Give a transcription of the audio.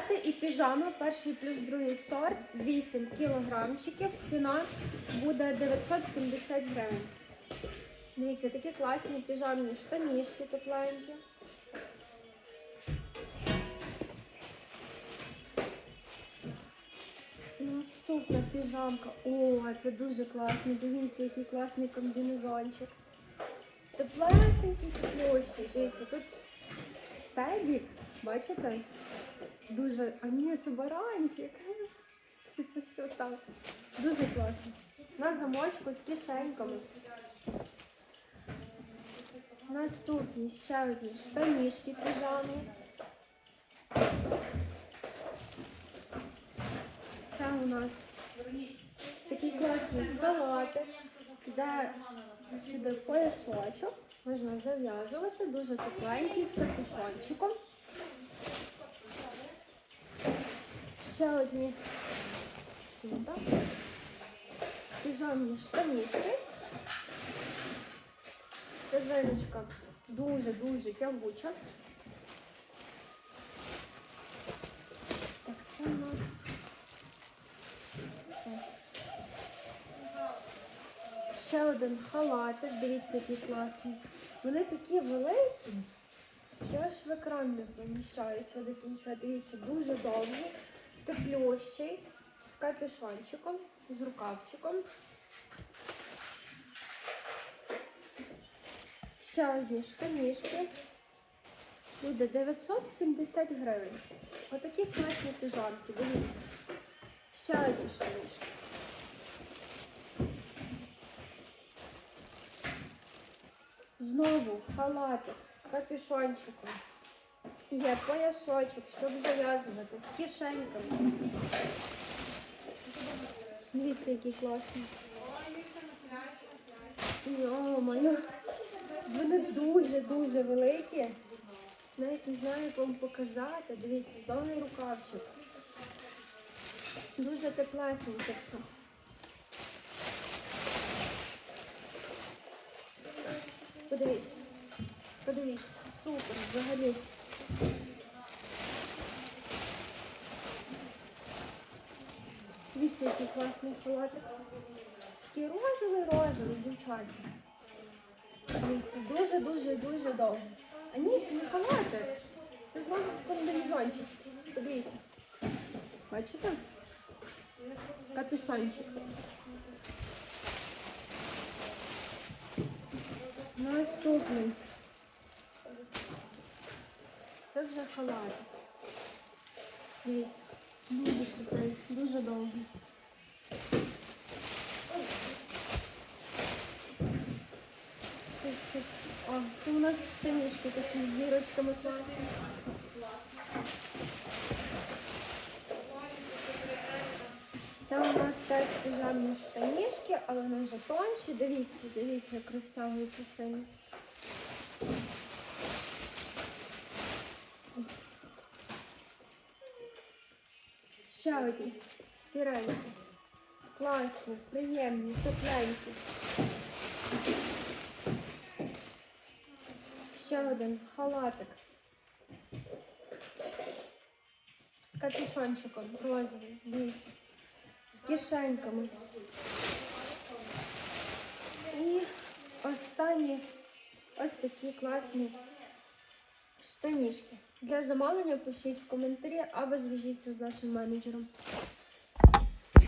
халати і піжами, перший плюс другий сорт, 8 кілограмчиків. Ціна буде 970 гривень. Дивіться, такі класні піжамні штанішки тепленькі. Наступна піжамка. О, це дуже класно. Дивіться, який класний комбінезончик. Теплесенький, теплющий. Дивіться, тут педік, бачите? Дуже. А ні, це баранчик. Чи це що так? Дуже класно. На замочку з кишеньками. Наступні ще одні штанішки піжамні. Це у нас такий класний халатик, де сюди поясочок можна зав'язувати, дуже тепленький з капюшончиком. Ще одні тут, піжамні штанішки. Резиночка дуже-дуже тягуча. Так, це у нас. Ще один халатик, дивіться, який класний. Вони такі великі, що аж в екран не поміщаються до кінця. Дивіться, дуже довгі, теплющий, з капюшончиком, з рукавчиком. Ще одні штанішки. Буде 970 гривень. Отакі класні піжамки, дивіться. Ще одні штанішки. Знову халатик з капюшончиком. Є поясочок, щоб зав'язувати з кишеньками. Дивіться, який класний. Йо-моє. Вони дуже-дуже великі. Навіть не знаю, як вам показати. Дивіться, довгий рукавчик. Дуже теплесеньке все. Подивіться. Подивіться. Супер взагалі. Дивіться, який класний халатик. Такий розовий-розовий, дівчачий. Дивіться, дуже-дуже дуже довго. А ні, це не халатик. Це знову комбінезончик. Подивіться. Бачите? Капюшончик. Наступний. Це вже халат. Дивіться, дуже крутий, дуже довгий. Щось. О, це у нас штанішки такі з зірочками класні. Це у нас теж піжамні штанішки, але вони вже тонші. Дивіться, дивіться, як розтягується сині. Ще одні сіренькі. Класні, приємні, тепленькі. Ще один халатик. З капюшончиком розовий, дивіться. З кишеньками. І останні ось такі класні штанішки. Для замовлення пишіть в коментарі або зв'яжіться з нашим менеджером.